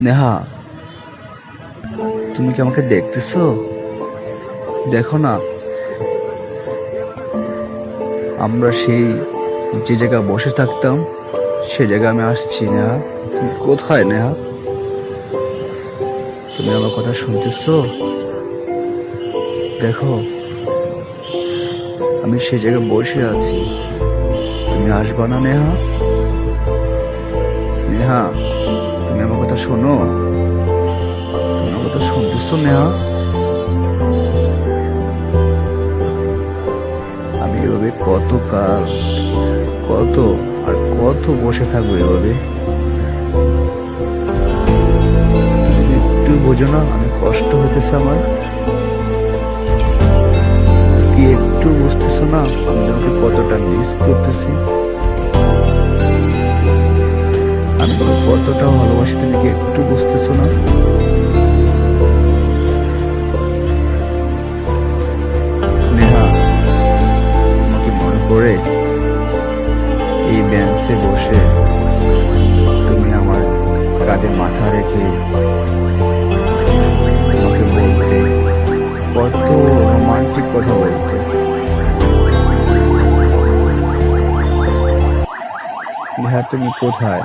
নেহা, তুমি কি আমাকে দেখতেছো? দেখো না। আমরা সেই যে জায়গায় বসে থাকতাম, সে জায়গায় আমি আসছি, নেহা। তুমি কোথায়, নেহা? তুমি আমার কথা শুনতেছো? দেখো, আমি সে জায়গায় বসে আছি। তুমি আসবা না, নেহা? নেহা কথা শোনো। তুমি আমার কথা শুনতেছো নেহা আমি এভাবে কত কাল কত আর কত বসে থাকব এভাবে? তুমি একটু বোঝো না, আমি কষ্ট হইতেছে আমার? কি একটু বুঝতেছো না, আমি তোমাকে কতটা মিস করতেছি? কতটা ভালোবাসি তুমি কি একটু বুঝতেছো না? নেহা তোমাকে মনে পড়ে এই বেঞ্চে বসে তুমি আমার কাজে মাথা রেখে আমাকে বলতে কত রোমান্টিক কথা বলতে। নেহা, তুমি কোথায়?